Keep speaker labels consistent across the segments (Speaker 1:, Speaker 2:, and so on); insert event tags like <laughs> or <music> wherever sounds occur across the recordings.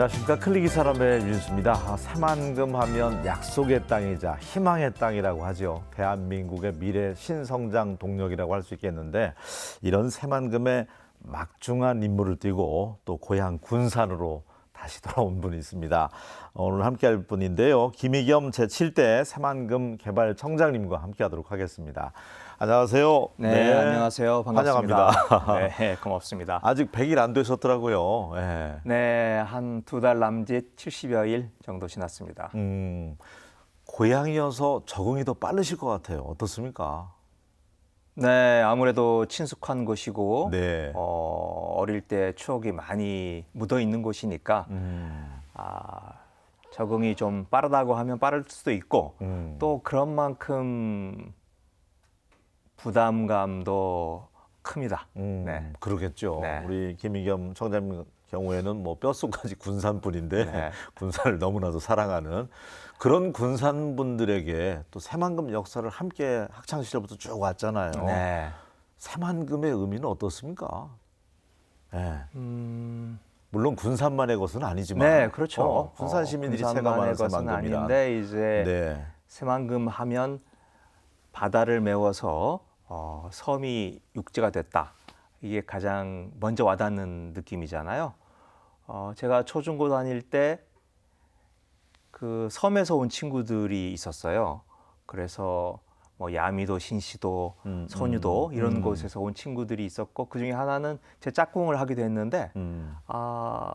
Speaker 1: 안녕하십니까 클리기 사람의 윤수입니다. 아, 새만금 하면 약속의 땅이자 희망의 땅이라고 하죠. 대한민국의 미래 신성장 동력이라고 할 수 있겠는데 이런 새만금의 막중한 임무를 띠고 또 고향 군산으로 다시 <laughs> 돌아온 분이 있습니다. 오늘 함께 할 분인데요. 김희겸 제7대 새만금 개발청장님과 함께 하도록 하겠습니다. 안녕하세요.
Speaker 2: 네, 안녕하세요. 반갑습니다.
Speaker 1: 환영합니다. <laughs>
Speaker 2: 네, 고맙습니다.
Speaker 1: 아직 100일 안 되셨더라고요. 예.
Speaker 2: 네, 한 두 달 남짓 70여 일 정도 지났습니다.
Speaker 1: 음, 고향이어서 적응이 더 빠르실 것 같아요. 어떻습니까?
Speaker 2: 네, 아무래도 친숙한 곳이고
Speaker 1: 네.
Speaker 2: 어, 어릴 때 추억이 많이 묻어 있는 곳이니까
Speaker 1: 음,
Speaker 2: 아, 적응이 좀 빠르다고 하면 빠를 수도 있고
Speaker 1: 음.
Speaker 2: 또 그런 만큼 부담감도 큽니다.
Speaker 1: 음,
Speaker 2: 네.
Speaker 1: 그러겠죠.
Speaker 2: 네.
Speaker 1: 우리 김희겸 청장님 경우에는 뭐 뼛속까지 군산 분인데
Speaker 2: 네. <laughs>
Speaker 1: 군산을 너무나도 사랑하는 그런 군산 분들에게 또 새만금 역사를 함께 학창 시절부터 쭉 왔잖아요.
Speaker 2: 네.
Speaker 1: 새만금의 의미는 어떻습니까? 예.
Speaker 2: 음,
Speaker 1: 물론 군산만의 것은 아니지만
Speaker 2: 네, 그렇죠.
Speaker 1: 어, 군산 시민들이
Speaker 2: 어,
Speaker 1: 체감하는
Speaker 2: 군산만의 것은 아닌데 이제
Speaker 1: 네.
Speaker 2: 새만금 하면 바다를 메워서 어, 섬이 육지가 됐다. 이게 가장 먼저 와닿는 느낌이잖아요. 어, 제가 초중고 다닐 때 그 섬에서 온 친구들이 있었어요. 그래서 뭐 야미도, 신시도,
Speaker 1: 음,
Speaker 2: 선유도
Speaker 1: 음,
Speaker 2: 이런
Speaker 1: 음.
Speaker 2: 곳에서 온 친구들이 있었고 그 중에 하나는 제 짝꿍을 하기도 했는데
Speaker 1: 음.
Speaker 2: 아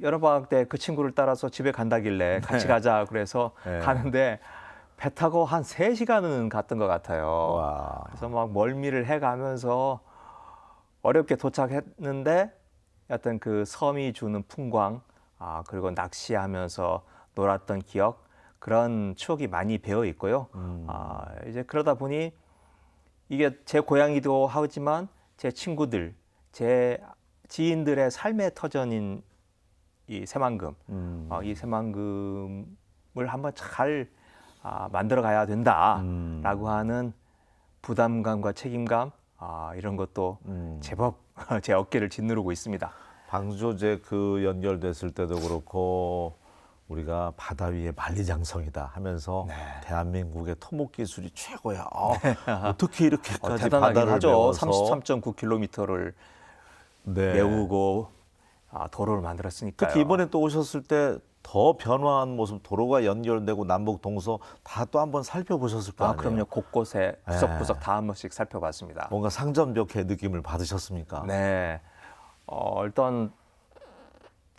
Speaker 2: 여름 방학 때 그 친구를 따라서 집에 간다길래 같이 가자 그래서
Speaker 1: 네.
Speaker 2: 가는데 배 타고 한 세시간은 갔던 것 같아요.
Speaker 1: 와.
Speaker 2: 그래서 막 멀미를 해 가면서 어렵게 도착했는데 어떤 그 섬이 주는 풍광 아 그리고 낚시하면서 놀았던 기억 그런 추억이 많이 배어 있고요.
Speaker 1: 음.
Speaker 2: 아 이제 그러다 보니 이게 제 고향이기도 하지만 제 친구들, 제 지인들의 삶의 터전인 이 새만금,
Speaker 1: 음.
Speaker 2: 어, 이 새만금을 한번 잘 아, 만들어 가야 된다라고
Speaker 1: 음.
Speaker 2: 하는 부담감과 책임감 아, 이런 것도
Speaker 1: 음.
Speaker 2: 제법 <laughs> 제 어깨를 짓누르고 있습니다.
Speaker 1: 방조제 그 연결됐을 때도 그렇고 우리가 바다 위에 만리장성이다 하면서
Speaker 2: 네.
Speaker 1: 대한민국의 토목 기술이 최고야. 어, <laughs> 어떻게 이렇게까지
Speaker 2: 어,
Speaker 1: 바다를
Speaker 2: 하죠.
Speaker 1: 메워서
Speaker 2: 33.9km를
Speaker 1: 네.
Speaker 2: 메우고 아, 도로를 만들었으니까요.
Speaker 1: 특히 이번에 또 오셨을 때 더 변화한 모습 도로가 연결되고 남북 동서 다 또 한번 살펴보셨을 거
Speaker 2: 아,
Speaker 1: 아니에요.
Speaker 2: 그럼요. 곳곳에 구석구석
Speaker 1: 네.
Speaker 2: 다한 번씩 살펴봤습니다.
Speaker 1: 뭔가 상점벽해 느낌을 받으셨습니까?
Speaker 2: 네. 어, 일단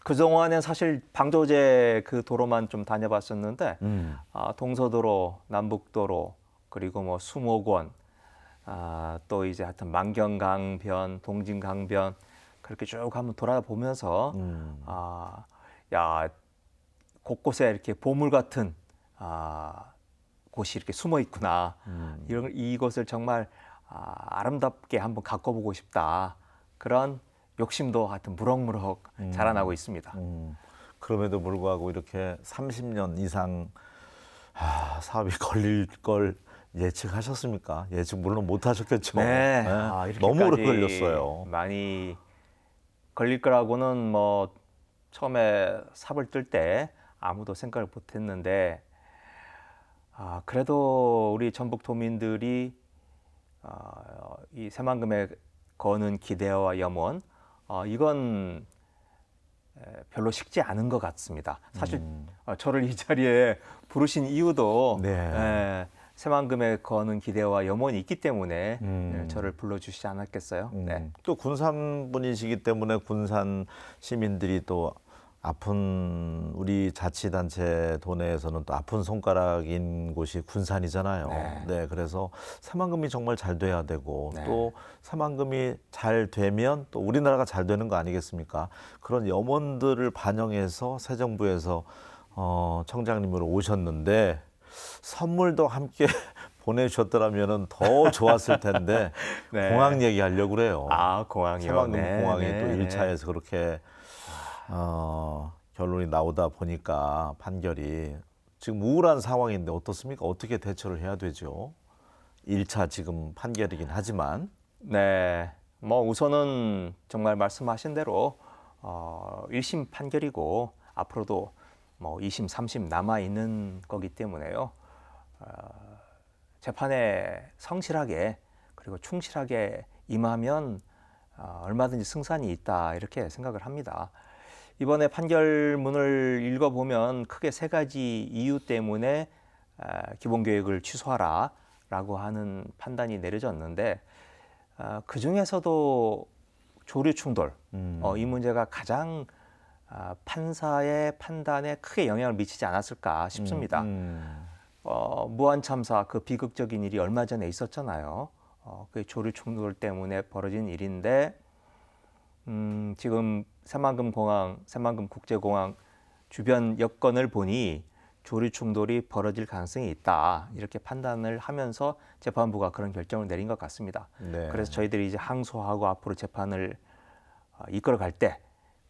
Speaker 2: 그동안엔 사실 방조제 그 도로만 좀 다녀봤었는데
Speaker 1: 음.
Speaker 2: 아, 동서도로, 남북도로 그리고 뭐 수목원 아, 또 이제 하여튼 만경강변, 동진강변 그렇게 쭉 한번 돌아보면서
Speaker 1: 음.
Speaker 2: 아, 야 곳곳에 이렇게 보물 같은 아, 곳이 이렇게 숨어 있구나.
Speaker 1: 음.
Speaker 2: 이런 이곳을 정말 아, 아름답게 한번 가꿔보고 싶다. 그런 욕심도 하여튼 무럭무럭 자라나고 있습니다.
Speaker 1: 음, 그럼에도 불구하고 이렇게 30년 이상 아, 사업이 <laughs> 걸릴 걸 예측하셨습니까? 예측 물론 못 하셨겠죠.
Speaker 2: 네,
Speaker 1: 네,
Speaker 2: 아,
Speaker 1: 너무 오래 걸렸어요.
Speaker 2: 많이 걸릴 거라고는 뭐 처음에 삽을 뜰 때 아무도 생각을 못 했는데 아, 그래도 우리 전북 도민들이 아, 이 새만금에 거는 기대와 염원 어, 이건 에, 별로 식지 않은 것 같습니다. 사실
Speaker 1: 음.
Speaker 2: 어, 저를 이 자리에 부르신 이유도
Speaker 1: 네.
Speaker 2: 에, 새만금에 거는 기대와 염원이 있기 때문에
Speaker 1: 음.
Speaker 2: 에, 저를 불러주시지 않았겠어요.
Speaker 1: 음,
Speaker 2: 네.
Speaker 1: 또 군산 분이시기 때문에 군산 시민들이 또 아픈 우리 자치단체 도내에서는 또 아픈 손가락인 곳이 군산이잖아요.
Speaker 2: 네.
Speaker 1: 네, 그래서 새만금이 정말 잘 돼야 되고
Speaker 2: 네.
Speaker 1: 또 새만금이 잘 되면 또 우리나라가 잘 되는 거 아니겠습니까? 그런 염원들을 반영해서 새 정부에서 어, 청장님으로 오셨는데 선물도 함께 <laughs> 보내주셨더라면은 더 좋았을 텐데 <laughs>
Speaker 2: 네.
Speaker 1: 공항 얘기하려고 그래요.
Speaker 2: 아 공항이요.
Speaker 1: 새만금
Speaker 2: 네,
Speaker 1: 공항이
Speaker 2: 네,
Speaker 1: 또
Speaker 2: 네.
Speaker 1: 1차에서 그렇게 어, 결론이 나오다 보니까 판결이 지금 우울한 상황인데 어떻습니까? 어떻게 대처를 해야 되죠? 1차 지금 판결이긴 하지만
Speaker 2: 네. 뭐 우선은 정말 말씀하신 대로 어, 1심 판결이고 앞으로도 뭐 2심, 3심 남아 있는 거기 때문에요. 어, 재판에 성실하게 그리고 충실하게 임하면 어, 얼마든지 승산이 있다 이렇게 생각을 합니다. 이번에 판결문을 읽어보면 크게 세 가지 이유 때문에 아, 기본교육을 취소하라라고 하는 판단이 내려졌는데 아, 그 중에서도 조류 충돌
Speaker 1: 음.
Speaker 2: 어, 이 문제가 가장 아, 판사의 판단에 크게 영향을 미치지 않았을까 싶습니다.
Speaker 1: 음.
Speaker 2: 어, 무한 참사 그 비극적인 일이 얼마 전에 있었잖아요. 어, 그 조류 충돌 때문에 벌어진 일인데 음, 지금 새만금 공항, 새만금 국제공항 주변 여건을 보니 조류 충돌이 벌어질 가능성이 있다 이렇게 판단을 하면서 재판부가 그런 결정을 내린 것 같습니다.
Speaker 1: 네.
Speaker 2: 그래서 저희들이 이제 항소하고 앞으로 재판을 어, 이끌어갈 때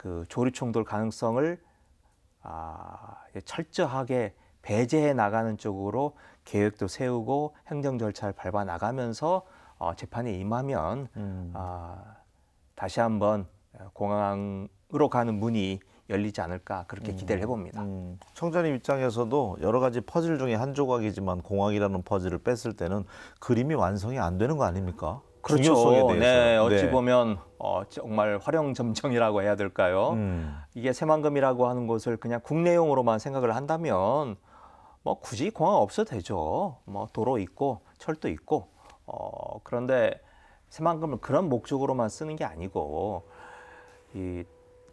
Speaker 2: 그 조류 충돌 가능성을 아, 예, 철저하게 배제해 나가는 쪽으로 계획도 세우고 행정 절차를 밟아 나가면서 어, 재판에 임하면
Speaker 1: 음.
Speaker 2: 아, 다시 한번 공항으로 가는 문이 열리지 않을까 그렇게 기대를 해봅니다.
Speaker 1: 음, 청자님 입장에서도 여러 가지 퍼즐 중에 한 조각이지만 공항이라는 퍼즐을 뺐을 때는 그림이 완성이 안 되는 거 아닙니까? 중요성에 대해서.
Speaker 2: 네, 어찌
Speaker 1: 네.
Speaker 2: 보면 어, 정말 활용점정이라고 해야 될까요?
Speaker 1: 음.
Speaker 2: 이게 새만금이라고 하는 곳을 그냥 국내용으로만 생각을 한다면 뭐 굳이 공항 없어도 되죠. 뭐 도로 있고 철도 있고 어, 그런데 새만금을 그런 목적으로만 쓰는 게 아니고 이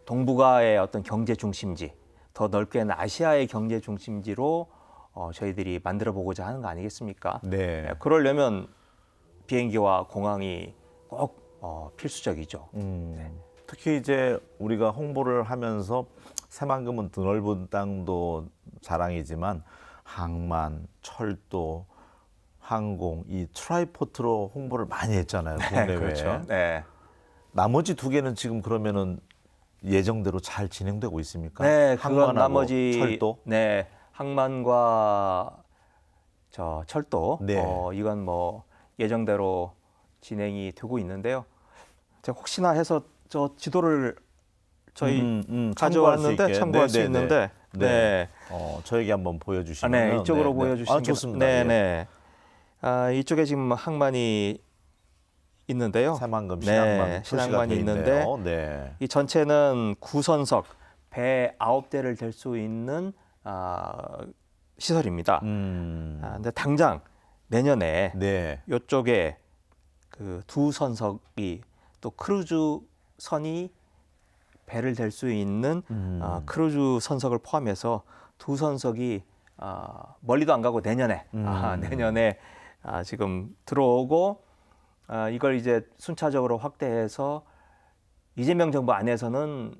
Speaker 2: 동북아의 어떤 경제 중심지 더 넓게는 아시아의 경제 중심지로 어, 저희들이 만들어 보고자 하는 거 아니겠습니까?
Speaker 1: 네.
Speaker 2: 네, 그러려면 비행기와 공항이 꼭 어, 필수적이죠.
Speaker 1: 음, 특히 이제 우리가 홍보를 하면서 새만금은 드넓은 땅도 자랑이지만 항만, 철도, 항공 이 트라이포트로 홍보를 많이 했잖아요 국내외에.
Speaker 2: 그렇죠. 네.
Speaker 1: 나머지 두 개는 지금 그러면은 예정대로 잘 진행되고 있습니까?
Speaker 2: 네, 그건 나머지
Speaker 1: 철도.
Speaker 2: 네, 항만과 저 철도.
Speaker 1: 네.
Speaker 2: 어, 이건 뭐 예정대로 진행이 되고 있는데요. 제가 혹시나 해서 저 지도를 저희
Speaker 1: 음, 음, 수
Speaker 2: 가져왔는데
Speaker 1: 있게.
Speaker 2: 참고할 수
Speaker 1: 네, 네, 네.
Speaker 2: 있는데,
Speaker 1: 네.
Speaker 2: 네,
Speaker 1: 어, 저에게 한번
Speaker 2: 아,
Speaker 1: 보여주시면.
Speaker 2: 네, 이쪽으로 보여주시는
Speaker 1: 아,
Speaker 2: 게
Speaker 1: 좋습니다.
Speaker 2: 네,
Speaker 1: 예.
Speaker 2: 네. 아, 이쪽에 지금 항만이 있는데요.
Speaker 1: 새만금
Speaker 2: 네,
Speaker 1: 신항만
Speaker 2: 신항만이
Speaker 1: 돼
Speaker 2: 있는데.
Speaker 1: 네.
Speaker 2: 이 전체는 구선석 배 아홉 대를 댈 수 있는 아, 시설입니다.
Speaker 1: 음.
Speaker 2: 아, 근데 당장 내년에
Speaker 1: 네.
Speaker 2: 이쪽에 그 두 선석이 또 크루즈 선이 배를 댈 수 있는
Speaker 1: 음.
Speaker 2: 아, 크루즈 선석을 포함해서 두 선석이 아, 멀리도 안 가고 내년에 아,
Speaker 1: 음.
Speaker 2: 내년에 아, 지금 들어오고 아, 이걸 이제 순차적으로 확대해서 이재명 정부 안에서는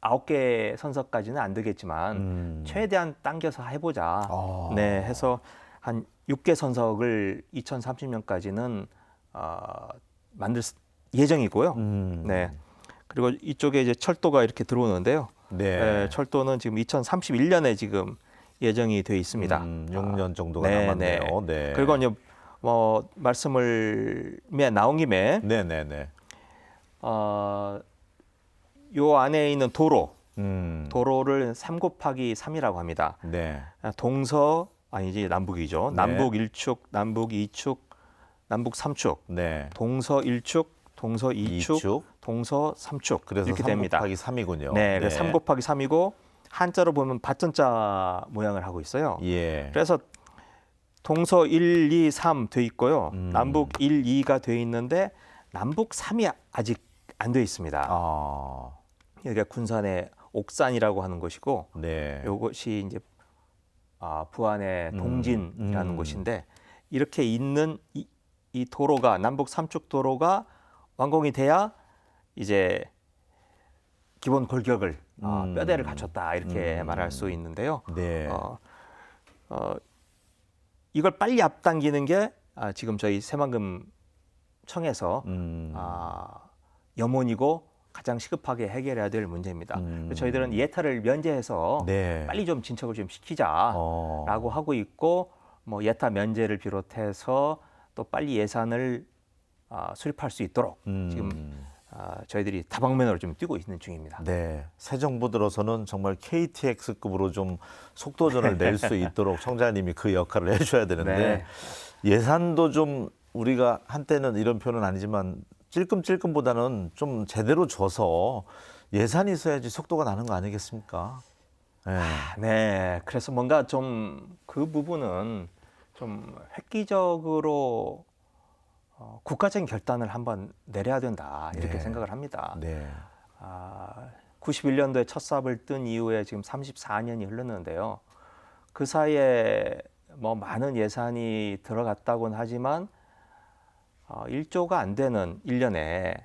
Speaker 2: 아홉 개 선석까지는 안 되겠지만
Speaker 1: 음.
Speaker 2: 최대한 당겨서 해보자.
Speaker 1: 아.
Speaker 2: 네, 해서 한 6개 선석을 2030년까지는 어, 만들 스- 예정이고요.
Speaker 1: 음.
Speaker 2: 네. 그리고 이쪽에 이제 철도가 이렇게 들어오는데요.
Speaker 1: 네.
Speaker 2: 네, 철도는 지금 2031년에 지금 예정이 돼 있습니다.
Speaker 1: 음, 6년 정도가
Speaker 2: 네,
Speaker 1: 남았네요. 네.
Speaker 2: 그리고 이제 뭐 말씀을 매 나온 김에
Speaker 1: 네, 네, 네.
Speaker 2: 어, 요 안에 있는 도로,
Speaker 1: 음.
Speaker 2: 도로를 3 곱하기 3이라고 합니다.
Speaker 1: 네.
Speaker 2: 아, 동서 아니지 남북이죠.
Speaker 1: 네.
Speaker 2: 남북 1축, 남북 2축, 남북 3축,
Speaker 1: 네.
Speaker 2: 동서 1축, 동서 2축,
Speaker 1: 이축.
Speaker 2: 동서 3축
Speaker 1: 그래서
Speaker 2: 이렇게
Speaker 1: 3
Speaker 2: 됩니다.
Speaker 1: 곱하기 3이군요.
Speaker 2: 네, 그래서 3 곱하기 3이고 한자로 보면 밭전자 모양을 하고 있어요.
Speaker 1: 예.
Speaker 2: 그래서 동서 1, 2, 3 돼 있고요.
Speaker 1: 음.
Speaker 2: 남북 1, 2가 돼 있는데 남북 3이 아직 안 돼 있습니다.
Speaker 1: 아.
Speaker 2: 여기가 군산의 옥산이라고 하는 곳이고
Speaker 1: 네.
Speaker 2: 요것이 이제 아, 부안의
Speaker 1: 음,
Speaker 2: 동진이라는
Speaker 1: 음.
Speaker 2: 곳인데 이렇게 있는 이, 이 도로가 남북 삼축 도로가 완공이 돼야 이제 기본 골격을 어,
Speaker 1: 음.
Speaker 2: 뼈대를 갖췄다 이렇게
Speaker 1: 음.
Speaker 2: 말할 수 있는데요.
Speaker 1: 네.
Speaker 2: 어, 어, 이걸 빨리 앞당기는 게 아, 지금 저희 새만금 청에서
Speaker 1: 음.
Speaker 2: 아, 염원이고 가장 시급하게 해결해야 될 문제입니다.
Speaker 1: 음.
Speaker 2: 저희들은 예타를 면제해서
Speaker 1: 네.
Speaker 2: 빨리 좀 진척을 좀 시키자라고
Speaker 1: 어.
Speaker 2: 하고 있고 뭐 예타 면제를 비롯해서 또 빨리 예산을 아, 수립할 수 있도록
Speaker 1: 음.
Speaker 2: 지금 아, 저희들이 다방면으로 좀 뛰고 있는 중입니다.
Speaker 1: 네, 새 정부 들어서는 정말 KTX급으로 좀 속도전을 낼 수 <laughs> 있도록 청장님이 그 역할을 해줘야 되는데
Speaker 2: 네.
Speaker 1: 예산도 좀 우리가 한때는 이런 표현은 아니지만 찔끔찔끔보다는 좀 제대로 줘서 예산이 있어야지 속도가 나는 거 아니겠습니까? 네.
Speaker 2: 네, 그래서 뭔가 좀 그 부분은 좀 획기적으로 어, 국가적인 결단을 한번 내려야 된다 이렇게
Speaker 1: 네.
Speaker 2: 생각을 합니다.
Speaker 1: 네.
Speaker 2: 아, 91년도에 첫 삽을 뜬 이후에 지금 34년이 흘렀는데요. 그 사이에 뭐 많은 예산이 들어갔다고는 하지만 어, 1조가 안 되는 1년에 에,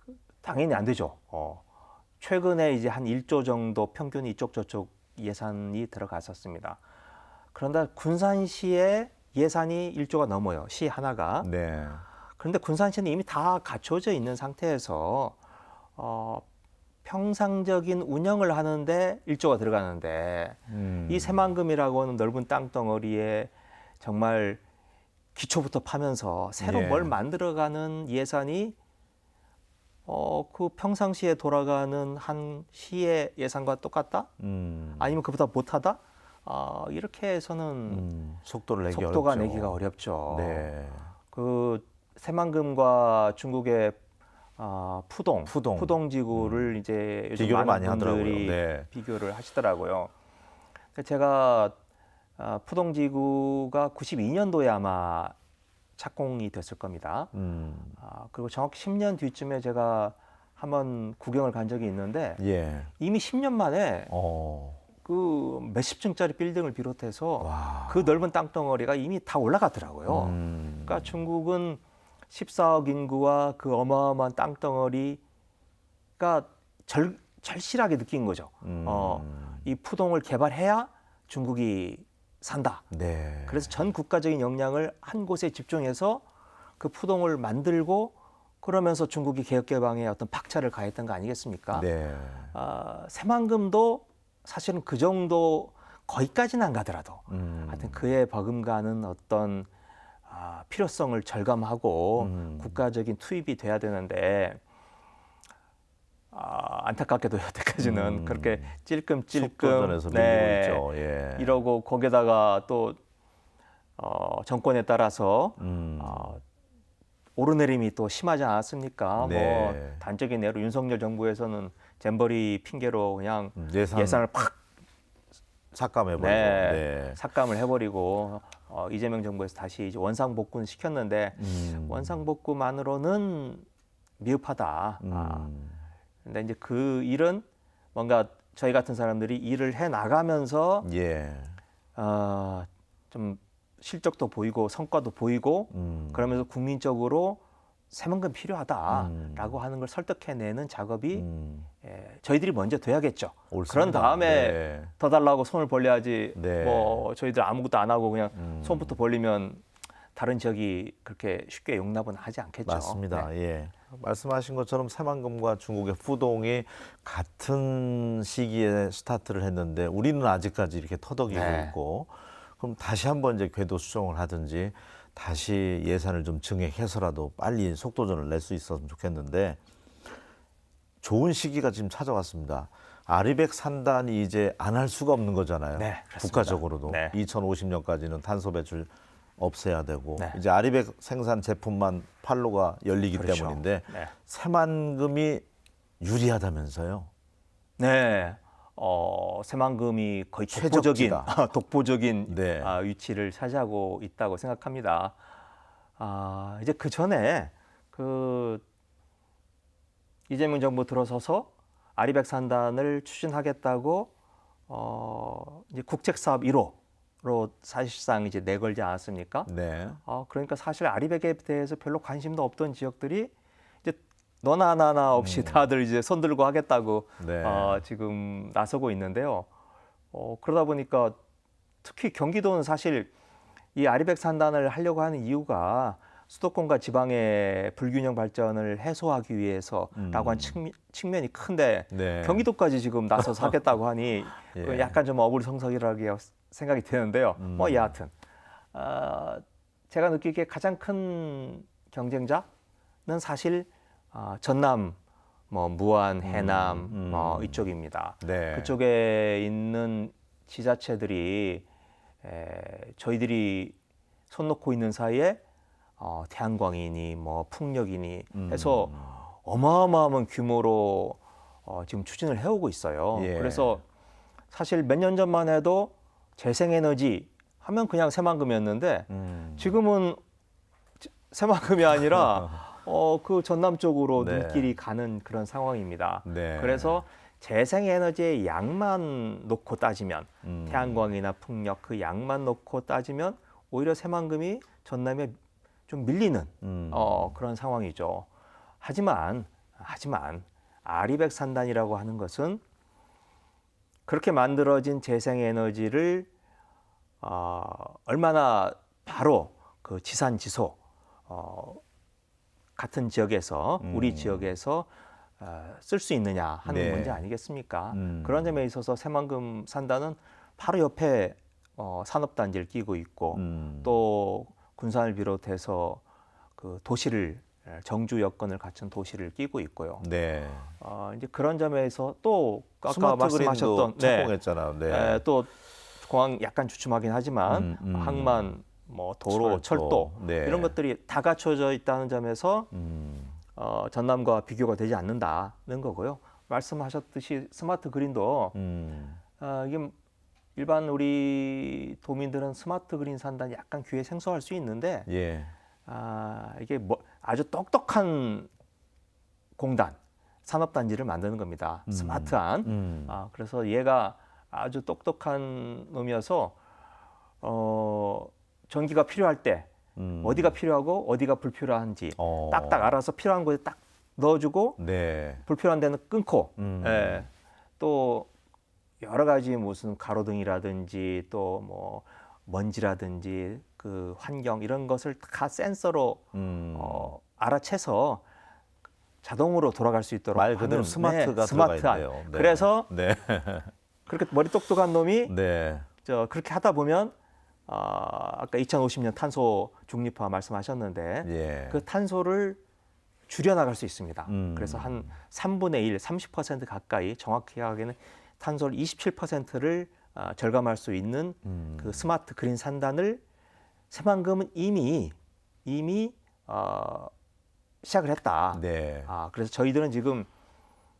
Speaker 2: 그, 당연히 안 되죠. 어, 최근에 이제 한 1조 정도 평균 이쪽 저쪽 예산이 들어갔었습니다. 그런데 군산시의 예산이 1조가 넘어요. 시 하나가.
Speaker 1: 네.
Speaker 2: 그런데 군산시는 이미 다 갖춰져 있는 상태에서 어, 평상적인 운영을 하는데 1조가 들어가는데
Speaker 1: 음.
Speaker 2: 이 새만금이라고 하는 넓은 땅덩어리에 정말 기초부터 파면서 새로
Speaker 1: 예.
Speaker 2: 뭘 만들어가는 예산이 어, 그 평상시에 돌아가는 한 시의 예산과 똑같다?
Speaker 1: 음.
Speaker 2: 아니면 그보다 못하다? 아, 이렇게 해서는
Speaker 1: 음. 속도를 내기
Speaker 2: 속도가
Speaker 1: 어렵죠.
Speaker 2: 내기가 어렵죠.
Speaker 1: 네.
Speaker 2: 그 새만금과 중국의 아, 푸동,
Speaker 1: 푸동.
Speaker 2: 지구를 이제 요즘
Speaker 1: 비교를
Speaker 2: 많은
Speaker 1: 많이 하더라고요.
Speaker 2: 분들이
Speaker 1: 네.
Speaker 2: 비교를 하시더라고요. 근데 제가 아, 푸동 지구가 92년도에 아마 착공이 됐을 겁니다.
Speaker 1: 음.
Speaker 2: 아, 그리고 정확히 10년 뒤쯤에 제가 한번 구경을 간 적이 있는데
Speaker 1: 예.
Speaker 2: 이미 10년 만에
Speaker 1: 어.
Speaker 2: 그 몇십 층짜리 빌딩을 비롯해서
Speaker 1: 와.
Speaker 2: 그 넓은 땅덩어리가 이미 다 올라갔더라고요.
Speaker 1: 음.
Speaker 2: 그러니까 중국은 14억 인구와 그 어마어마한 땅덩어리가 절, 절실하게 느낀 거죠.
Speaker 1: 음.
Speaker 2: 어, 이 푸동을 개발해야 중국이 산다.
Speaker 1: 네.
Speaker 2: 그래서 전 국가적인 역량을 한 곳에 집중해서 그 푸동을 만들고 그러면서 중국이 개혁 개방에 어떤 박차를 가했던 거 아니겠습니까?
Speaker 1: 네.
Speaker 2: 아, 새만금도 사실은 그 정도 거기까지는 안 가더라도
Speaker 1: 음.
Speaker 2: 하여튼 그에 버금가는 어떤 아, 필요성을 절감하고
Speaker 1: 음.
Speaker 2: 국가적인 투입이 돼야 되는데 아, 안타깝게도 여태까지는
Speaker 1: 음.
Speaker 2: 그렇게 찔끔찔끔
Speaker 1: 속도전에서 밀리고 있죠. 예.
Speaker 2: 이러고 거기다가 또 어, 정권에 따라서
Speaker 1: 음.
Speaker 2: 어, 오르내림이 또 심하지 않았습니까?
Speaker 1: 네.
Speaker 2: 뭐 단적인 예로 윤석열 정부에서는 잼버리 핑계로 그냥
Speaker 1: 음, 예산,
Speaker 2: 예산을 팍
Speaker 1: 삭감해버리고.
Speaker 2: 네.
Speaker 1: 네.
Speaker 2: 삭감을 해버리고 어, 이재명 정부에서 다시 이제 원상복구는 시켰는데
Speaker 1: 음.
Speaker 2: 원상복구만으로는 미흡하다.
Speaker 1: 음.
Speaker 2: 아, 근데 이제 그 일은 뭔가 저희 같은 사람들이 일을 해 나가면서
Speaker 1: 예.
Speaker 2: 어, 좀 실적도 보이고 성과도 보이고
Speaker 1: 음.
Speaker 2: 그러면서 국민적으로 새만금 필요하다라고
Speaker 1: 음.
Speaker 2: 하는 걸 설득해내는 작업이
Speaker 1: 음.
Speaker 2: 예, 저희들이 먼저 돼야겠죠.
Speaker 1: 옳습니다.
Speaker 2: 그런 다음에
Speaker 1: 네.
Speaker 2: 더 달라고 손을 벌려야지
Speaker 1: 네.
Speaker 2: 뭐 저희들 아무것도 안 하고 그냥
Speaker 1: 음.
Speaker 2: 손부터 벌리면 다른 지역이 그렇게 쉽게 용납은 하지 않겠죠.
Speaker 1: 맞습니다.
Speaker 2: 네.
Speaker 1: 예. 말씀하신 것처럼 새만금과 중국의 푸동이 같은 시기에 스타트를 했는데 우리는 아직까지 이렇게 터덕이고
Speaker 2: 네.
Speaker 1: 있고 그럼 다시 한번 이제 궤도 수정을 하든지 다시 예산을 좀 증액해서라도 빨리 속도전을 낼 수 있었으면 좋겠는데 좋은 시기가 지금 찾아왔습니다. 아리백 산단이 이제 안 할 수가 없는 거잖아요.
Speaker 2: 네.
Speaker 1: 국가적으로도
Speaker 2: 네.
Speaker 1: 2050년까지는 탄소 배출 없애야 되고
Speaker 2: 네.
Speaker 1: 이제 아리백 생산 제품만 판로가 열리기
Speaker 2: 그렇죠.
Speaker 1: 때문인데
Speaker 2: 네.
Speaker 1: 새만금이 유리하다면서요.
Speaker 2: 네. 어, 새만금이 거의 독보적인
Speaker 1: 최적지다.
Speaker 2: 독보적인
Speaker 1: 네.
Speaker 2: 아, 위치를 차지하고 있다고 생각합니다. 아, 이제 그 전에 그 이재명 정부 들어서서 아리백 산단을 추진하겠다고 어, 이제 국책 사업 1호 로 사실상 이제 내걸지 않았습니까?
Speaker 1: 네.
Speaker 2: 아, 그러니까 사실 아리백에 대해서 별로 관심도 없던 지역들이 이제 너나 나나 없이 다들 이제 손 들고 하겠다고
Speaker 1: 음. 네.
Speaker 2: 어, 지금 나서고 있는데요. 어, 그러다 보니까 특히 경기도는 사실 이 아리백 산단을 하려고 하는 이유가 수도권과 지방의 불균형 발전을 해소하기 위해서라고 한 측면, 측면 이 큰데
Speaker 1: 음. 네.
Speaker 2: 경기도까지 지금 나서서 <laughs> 하겠다고 하니
Speaker 1: 예.
Speaker 2: 그 약간 좀 어불성설이라고 생각이 드는데요.
Speaker 1: 음.
Speaker 2: 뭐 여하튼 어, 제가 느끼기에 가장 큰 경쟁자 사실 아, 전남, 뭐 무안, 해남
Speaker 1: 음.
Speaker 2: 뭐 이쪽입니다.
Speaker 1: 네.
Speaker 2: 그쪽에 있는 지자체들이 에, 저희들이 손 놓고 있는 사이에 어, 태양광이니 뭐 풍력이니 해서
Speaker 1: 음.
Speaker 2: 어마어마한 규모로 어, 지금 추진을 해오고 있어요.
Speaker 1: 예.
Speaker 2: 그래서 사실 몇 년 전만 해도 재생에너지 하면 그냥 새만금이었는데
Speaker 1: 음.
Speaker 2: 지금은 지- 새만금이 아니라 <laughs> 어, 그 전남 쪽으로
Speaker 1: 네.
Speaker 2: 눈길이 가는 그런 상황입니다.
Speaker 1: 네.
Speaker 2: 그래서 재생에너지의 양만 놓고 따지면
Speaker 1: 음.
Speaker 2: 태양광이나 풍력 그 양만 놓고 따지면 오히려 새만금이 전남에 좀 밀리는
Speaker 1: 음.
Speaker 2: 어, 그런 상황이죠. 하지만 하지만 아리백 산단이라고 하는 것은 그렇게 만들어진 재생 에너지를 어, 얼마나 바로 그 지산 지소 어, 같은 지역에서 우리
Speaker 1: 음.
Speaker 2: 지역에서 어, 쓸 수 있느냐 하는
Speaker 1: 네.
Speaker 2: 문제 아니겠습니까?
Speaker 1: 음.
Speaker 2: 그런 점에 있어서 새만금 산단은 바로 옆에 어, 산업단지를 끼고 있고
Speaker 1: 음.
Speaker 2: 또 군산을 비롯해서 그 도시를 정주 여건을 갖춘 도시를 끼고 있고요.
Speaker 1: 네.
Speaker 2: 어, 이제 그런 점에서 또 아까 말씀하셨던 네,
Speaker 1: 착공했잖아요. 네.
Speaker 2: 에, 또 공항 약간 주춤하긴 하지만
Speaker 1: 음, 음.
Speaker 2: 항만, 뭐 도로,
Speaker 1: 철도.
Speaker 2: 철도,
Speaker 1: 네.
Speaker 2: 이런 것들이 다 갖춰져 있다는 점에서
Speaker 1: 음.
Speaker 2: 어, 전남과 비교가 되지 않는다는 거고요. 말씀하셨듯이 스마트 그린도
Speaker 1: 음.
Speaker 2: 아, 이게 일반 우리 도민들은 스마트 그린 산다니 약간 귀에 생소할 수 있는데
Speaker 1: 예.
Speaker 2: 아, 이게 뭐 아주 똑똑한 공단 산업단지를 만드는 겁니다.
Speaker 1: 음.
Speaker 2: 스마트한.
Speaker 1: 음.
Speaker 2: 아, 그래서 얘가 아주 똑똑한 놈이어서 어, 전기가 필요할 때
Speaker 1: 음.
Speaker 2: 어디가 필요하고 어디가 불필요한지
Speaker 1: 어.
Speaker 2: 딱딱 알아서 필요한 곳에 딱 넣어주고
Speaker 1: 네.
Speaker 2: 불필요한 데는 끊고
Speaker 1: 음.
Speaker 2: 예. 또 여러 가지 무슨 가로등이라든지 또 뭐 먼지라든지 그 환경 이런 것을 다 센서로
Speaker 1: 음.
Speaker 2: 어, 알아채서 자동으로 돌아갈 수 있도록
Speaker 1: 말 그대로
Speaker 2: 하는,
Speaker 1: 스마트가
Speaker 2: 네, 스마트한.
Speaker 1: 네.
Speaker 2: 그래서
Speaker 1: 네.
Speaker 2: 그렇게 머리 똑똑한 놈이
Speaker 1: 네.
Speaker 2: 저 그렇게 하다 보면 어, 아까 2050년 탄소 중립화 말씀하셨는데
Speaker 1: 예.
Speaker 2: 그 탄소를 줄여나갈 수 있습니다.
Speaker 1: 음.
Speaker 2: 그래서 한 3분의 1, 30% 가까이 정확히 하기는 탄소를 27%를 어, 절감할 수 있는
Speaker 1: 음.
Speaker 2: 그 스마트 그린 산단을 새만금은 이미 이미 어, 시작을 했다.
Speaker 1: 네.
Speaker 2: 아, 그래서 저희들은 지금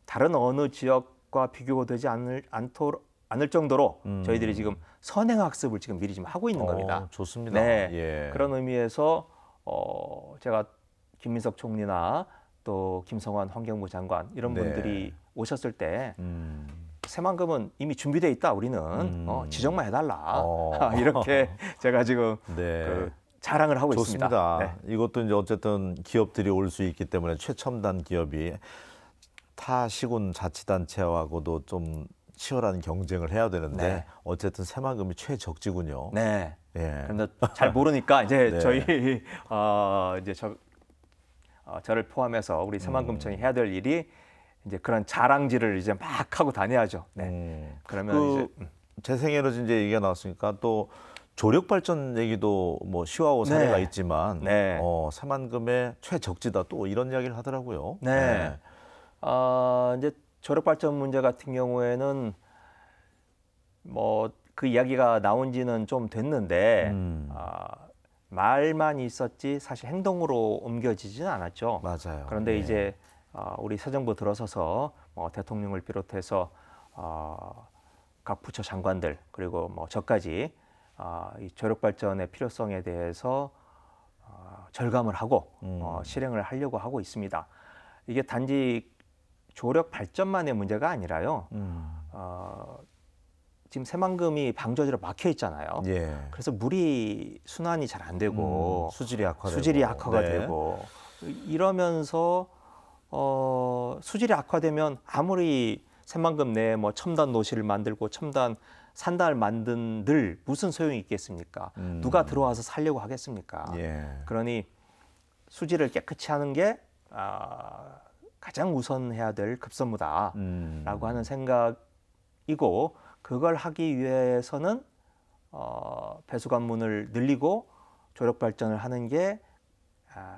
Speaker 2: 다른 어느 지역과 비교가 되지 않을 않도록 않을 정도로
Speaker 1: 음.
Speaker 2: 저희들이 지금 선행 학습을 지금 미리 지금 하고 있는
Speaker 1: 어,
Speaker 2: 겁니다.
Speaker 1: 좋습니다.
Speaker 2: 네.
Speaker 1: 예.
Speaker 2: 그런 의미에서 어, 제가 김민석 총리나 또 김성환 환경부 장관 이런
Speaker 1: 네.
Speaker 2: 분들이 오셨을 때
Speaker 1: 음.
Speaker 2: 새만금은 이미 준비돼 있다. 우리는
Speaker 1: 음.
Speaker 2: 어, 지정만 해달라.
Speaker 1: 어.
Speaker 2: 이렇게 <laughs> 제가 지금
Speaker 1: 네.
Speaker 2: 그 자랑을 하고
Speaker 1: 좋습니다.
Speaker 2: 있습니다. 네.
Speaker 1: 이것도 이제 어쨌든 기업들이 올 수 있기 때문에 최첨단 기업이 타 시군 자치단체하고도 좀 치열한 경쟁을 해야 되는데
Speaker 2: 네.
Speaker 1: 어쨌든 새만금이 최적지군요.
Speaker 2: 네.
Speaker 1: 예.
Speaker 2: 그런데 잘 모르니까 이제 <laughs>
Speaker 1: 네.
Speaker 2: 저희 어, 이제 저 어, 저를 포함해서 우리 새만금청이 해야 될 일이 이제 그런 자랑질을 이제 막 하고 다녀야죠. 네.
Speaker 1: 음.
Speaker 2: 그러면
Speaker 1: 그
Speaker 2: 이제 음.
Speaker 1: 재생에너지 이제 얘기가 나왔으니까 또 조력 발전 얘기도 뭐 시와오 사례가
Speaker 2: 네.
Speaker 1: 있지만
Speaker 2: 네.
Speaker 1: 어, 새만금의 최적지다 또 이런 이야기를 하더라고요.
Speaker 2: 네. 어, 이제 조력 발전 문제 같은 경우에는 뭐 그 이야기가 나온 지는 좀 됐는데
Speaker 1: 음.
Speaker 2: 아, 말만 있었지 사실 행동으로 옮겨지지는 않았죠.
Speaker 1: 맞아요.
Speaker 2: 그런데
Speaker 1: 네.
Speaker 2: 이제 어, 우리 새 정부 들어서서 뭐 대통령을 비롯해서 어, 각 부처 장관들 그리고 뭐 저까지 어, 이 조력 발전의 필요성에 대해서 어, 절감을 하고
Speaker 1: 음.
Speaker 2: 어, 실행을 하려고 하고 있습니다. 이게 단지 조력 발전만의 문제가 아니라요.
Speaker 1: 음.
Speaker 2: 어, 지금 새만금이 방조제로 막혀 있잖아요.
Speaker 1: 예.
Speaker 2: 그래서 물이 순환이 잘 안 되고
Speaker 1: 음, 수질이 악화되고
Speaker 2: 수질이 악화가
Speaker 1: 네.
Speaker 2: 되고 이러면서 어, 수질이 악화되면 아무리 새만금 내에 뭐 첨단 노시를 만들고 첨단 산단을 만든들 무슨 소용이 있겠습니까?
Speaker 1: 음.
Speaker 2: 누가 들어와서 살려고 하겠습니까?
Speaker 1: 예.
Speaker 2: 그러니 수질을 깨끗이 하는 게 아, 가장 우선해야 될 급선무다라고
Speaker 1: 음.
Speaker 2: 하는 생각이고 그걸 하기 위해서는 어, 배수관문을 늘리고 조력 발전을 하는 게 아,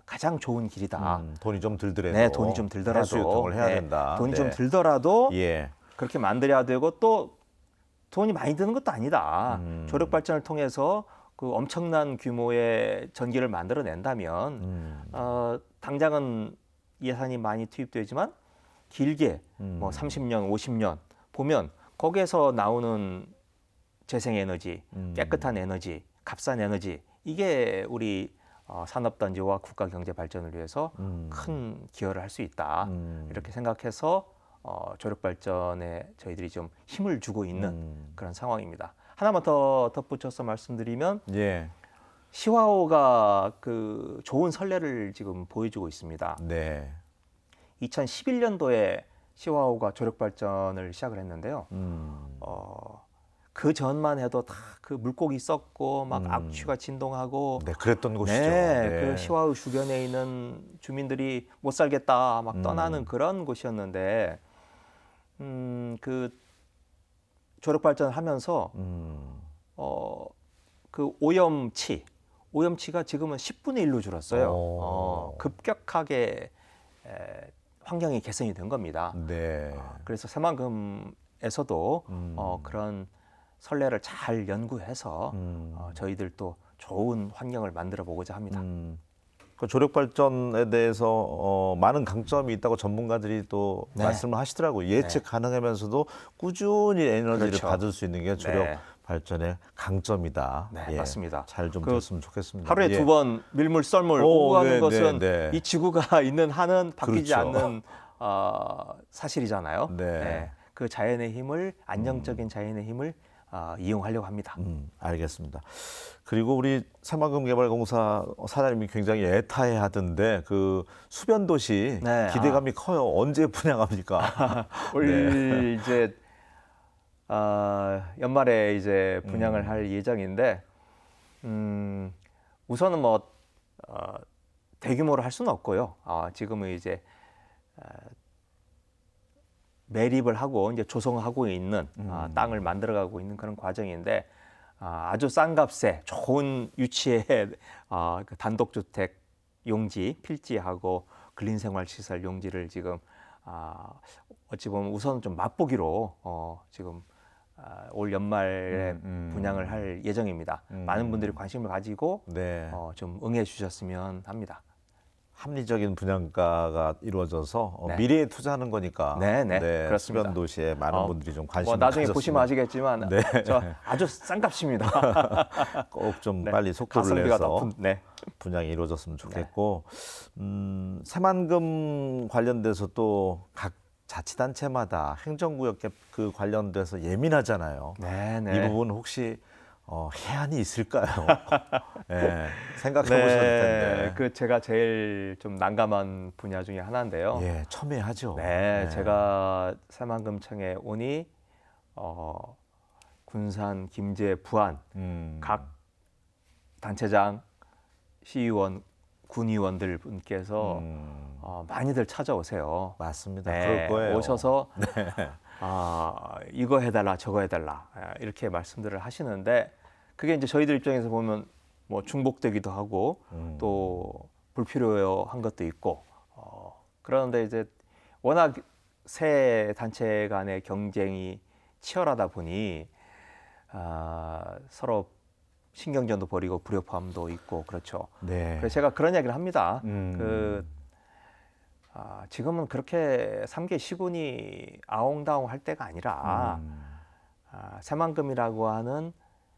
Speaker 2: 가장 좋은 길이다.
Speaker 1: 음, 돈이 좀 들더라도
Speaker 2: 네, 돈이 좀 들더라도
Speaker 1: 해수욕통을 해야
Speaker 2: 네,
Speaker 1: 된다.
Speaker 2: 돈이
Speaker 1: 네.
Speaker 2: 좀 들더라도
Speaker 1: 예.
Speaker 2: 그렇게 만들어야 되고 또 돈이 많이 드는 것도 아니다.
Speaker 1: 음.
Speaker 2: 조력 발전을 통해서 그 엄청난 규모의 전기를 만들어낸다면
Speaker 1: 음.
Speaker 2: 어, 당장은 예산이 많이 투입되지만 길게
Speaker 1: 음.
Speaker 2: 뭐 30년, 50년 보면 거기에서 나오는 재생 에너지,
Speaker 1: 음.
Speaker 2: 깨끗한 에너지, 값싼 에너지 이게 우리 어, 산업단지와 국가 경제 발전을 위해서
Speaker 1: 음.
Speaker 2: 큰 기여를 할 수 있다.
Speaker 1: 음.
Speaker 2: 이렇게 생각해서 어, 조력 발전에 저희들이 좀 힘을 주고 있는
Speaker 1: 음.
Speaker 2: 그런 상황입니다. 하나만 더 덧붙여서 말씀드리면
Speaker 1: 예.
Speaker 2: 시와호가 그 좋은 선례를 지금 보여주고 있습니다.
Speaker 1: 네.
Speaker 2: 2011년도에 시와호가 조력 발전을 시작을 했는데요.
Speaker 1: 음.
Speaker 2: 어, 그 전만 해도 다 그 물고기 썩고 막
Speaker 1: 음.
Speaker 2: 악취가 진동하고
Speaker 1: 네, 그랬던 곳이죠.
Speaker 2: 네,
Speaker 1: 네.
Speaker 2: 그 시와호 주변에 있는 주민들이 못 살겠다 막
Speaker 1: 음.
Speaker 2: 떠나는 그런 곳이었는데 음, 그 조력 발전을 하면서
Speaker 1: 음.
Speaker 2: 어, 그 오염치, 오염치가 지금은 10분의 1로 줄었어요.
Speaker 1: 오.
Speaker 2: 어, 급격하게 에, 환경이 개선이 된 겁니다.
Speaker 1: 네.
Speaker 2: 그래서 새만금에서도
Speaker 1: 음.
Speaker 2: 어, 그런 선례를 잘 연구해서
Speaker 1: 음.
Speaker 2: 어, 저희들도 좋은 환경을 만들어 보고자 합니다.
Speaker 1: 음. 그 조력 발전에 대해서 어, 많은 강점이 있다고 전문가들이 또
Speaker 2: 네.
Speaker 1: 말씀을 하시더라고요. 예측 가능하면서도 꾸준히 에너지를
Speaker 2: 그렇죠.
Speaker 1: 받을 수 있는 게 조력
Speaker 2: 네.
Speaker 1: 발전의 강점이다.
Speaker 2: 네, 맞습니다.
Speaker 1: 잘좀
Speaker 2: 그
Speaker 1: 됐으면 좋겠습니다.
Speaker 2: 하루에
Speaker 1: 예.
Speaker 2: 두번 밀물 썰물
Speaker 1: 오,
Speaker 2: 오고 가는
Speaker 1: 네,
Speaker 2: 것은
Speaker 1: 네, 네.
Speaker 2: 이 지구가 <laughs> 있는 한은 바뀌지
Speaker 1: 그렇죠.
Speaker 2: 않는 어, 사실이잖아요.
Speaker 1: 네.
Speaker 2: 그 자연의 힘을 안정적인 자연의 힘을 어, 이용하려고 합니다.
Speaker 1: 음, 알겠습니다. 그리고 우리 새만금 개발공사 사장님이 굉장히 애타해 하던데 그 수변 도시
Speaker 2: 네,
Speaker 1: 기대감이 커요. 언제 분양합니까? <laughs>
Speaker 2: 올 이제 어, 연말에 이제 분양을
Speaker 1: 음.
Speaker 2: 할 예정인데 음, 우선은 뭐 어, 대규모로 할 수는 없고요. 어, 지금은 이제 어, 매립을 하고 이제 조성하고 있는 아,
Speaker 1: 음.
Speaker 2: 땅을 만들어가고 있는 그런 과정인데 아, 아주 싼 값에 좋은 위치에 아, 그 단독주택 용지 필지하고 근린생활시설 용지를 지금 아, 어찌 보면 우선 좀 맛보기로 어, 지금 아, 올 연말에
Speaker 1: 음, 음.
Speaker 2: 분양을 할 예정입니다.
Speaker 1: 음.
Speaker 2: 많은 분들이 관심을 가지고
Speaker 1: 네.
Speaker 2: 어, 좀 응해 주셨으면 합니다.
Speaker 1: 합리적인 분양가가 이루어져서 어,
Speaker 2: 네.
Speaker 1: 미래에 투자하는 거니까
Speaker 2: 네, 네, 그렇습니다.
Speaker 1: 수변 도시에 많은
Speaker 2: 어,
Speaker 1: 분들이
Speaker 2: 좀뭐
Speaker 1: 관심을
Speaker 2: 나중에
Speaker 1: 가졌으면
Speaker 2: 보시면 아시겠지만
Speaker 1: 네.
Speaker 2: 저 아주 싼 값입니다.
Speaker 1: 꼭 좀
Speaker 2: 네.
Speaker 1: 빨리 속도를
Speaker 2: 가성비가
Speaker 1: 내서
Speaker 2: 높은 네.
Speaker 1: 분양이 이루어졌으면 좋겠고 음, 새만금 관련돼서 또 각 자치단체마다 행정구역 개- 그 관련돼서 예민하잖아요.
Speaker 2: 네, 네.
Speaker 1: 이 부분 혹시 어, 해안이 있을까요? <laughs> 예, 생각해 보셔도 텐데.
Speaker 2: 그 제가 제일 좀 난감한 분야 중에 하나인데요.
Speaker 1: 예, 첨예하죠.
Speaker 2: 네,
Speaker 1: 예.
Speaker 2: 제가 새만금청에 오니 어, 군산, 김제, 부안
Speaker 1: 음,
Speaker 2: 각 단체장, 시의원, 군의원들 분께서
Speaker 1: 음,
Speaker 2: 어, 많이들 찾아오세요.
Speaker 1: 맞습니다.
Speaker 2: 네,
Speaker 1: 그럴 거예요. <laughs> 네.
Speaker 2: 오셔서 아 이거 해달라 저거 해달라 아, 이렇게 말씀들을 하시는데 그게 이제 저희들 입장에서 보면 뭐 중복되기도 하고
Speaker 1: 음,
Speaker 2: 또 불필요한 것도 있고 어, 그런데 이제 워낙 새 단체 간의 경쟁이 치열하다 보니 아, 서로 신경전도 벌이고 불협화음도 있고 그렇죠.
Speaker 1: 네.
Speaker 2: 그래서 제가 그런 이야기를 합니다.
Speaker 1: 음,
Speaker 2: 그 아, 지금은 그렇게 삼계 시군이 아웅다웅 할 때가 아니라
Speaker 1: 음,
Speaker 2: 아, 새만금이라고 하는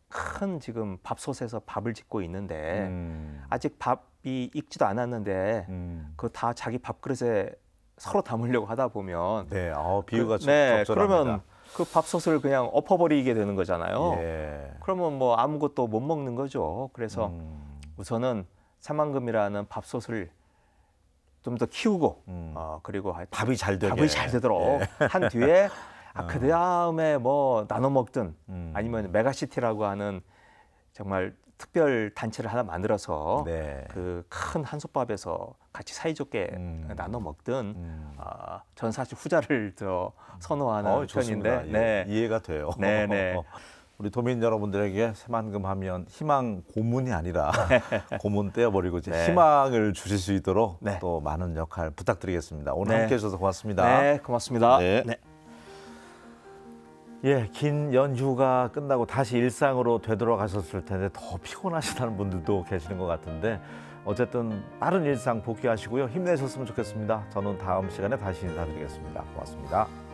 Speaker 2: 큰 지금 밥솥에서 밥을 짓고 있는데
Speaker 1: 음,
Speaker 2: 아직 밥이 익지도 않았는데
Speaker 1: 음.
Speaker 2: 그다 자기 밥그릇에 서로 담으려고 하다 보면
Speaker 1: 네, 어, 비유가
Speaker 2: 그,
Speaker 1: 적-
Speaker 2: 네
Speaker 1: 적절합니다.
Speaker 2: 그러면 그 밥솥을 그냥 엎어버리게 되는 거잖아요.
Speaker 1: 예.
Speaker 2: 그러면 뭐 아무것도 못 먹는 거죠. 그래서
Speaker 1: 음,
Speaker 2: 우선은 새만금이라는 밥솥을 좀 더 키우고
Speaker 1: 음.
Speaker 2: 어, 그리고 하여튼
Speaker 1: 밥이 잘 되게.
Speaker 2: 밥이 잘 되도록 한 뒤에 아, <laughs>
Speaker 1: 어.
Speaker 2: 그 다음에 뭐 나눠 먹든
Speaker 1: 음.
Speaker 2: 아니면 메가시티라고 하는 정말 특별 단체를 하나 만들어서
Speaker 1: 네.
Speaker 2: 그큰 한솥밥에서 같이 사이좋게
Speaker 1: 음.
Speaker 2: 나눠 먹든
Speaker 1: 음.
Speaker 2: 아, 전 사실 후자를 더 선호하는
Speaker 1: 어,
Speaker 2: 편인데
Speaker 1: 좋습니다. 예,
Speaker 2: 네.
Speaker 1: 이해가 돼요.
Speaker 2: 네, 네. <laughs>
Speaker 1: 우리 도민 여러분들에게 새만금 하면 희망 고문이 아니라 <laughs> 고문 떼어버리고 이제
Speaker 2: 네.
Speaker 1: 희망을 주실 수 있도록
Speaker 2: 네.
Speaker 1: 또 많은 역할 부탁드리겠습니다. 오늘
Speaker 2: 네.
Speaker 1: 함께 해주셔서 고맙습니다.
Speaker 2: 네, 고맙습니다.
Speaker 1: 네. 예, 긴 연휴가 끝나고 다시 일상으로 되돌아가셨을 텐데 더 피곤하시다는 분들도 계시는 것 같은데 어쨌든 빠른 일상 복귀하시고요. 힘내셨으면 좋겠습니다. 저는 다음 시간에 다시 인사드리겠습니다. 고맙습니다.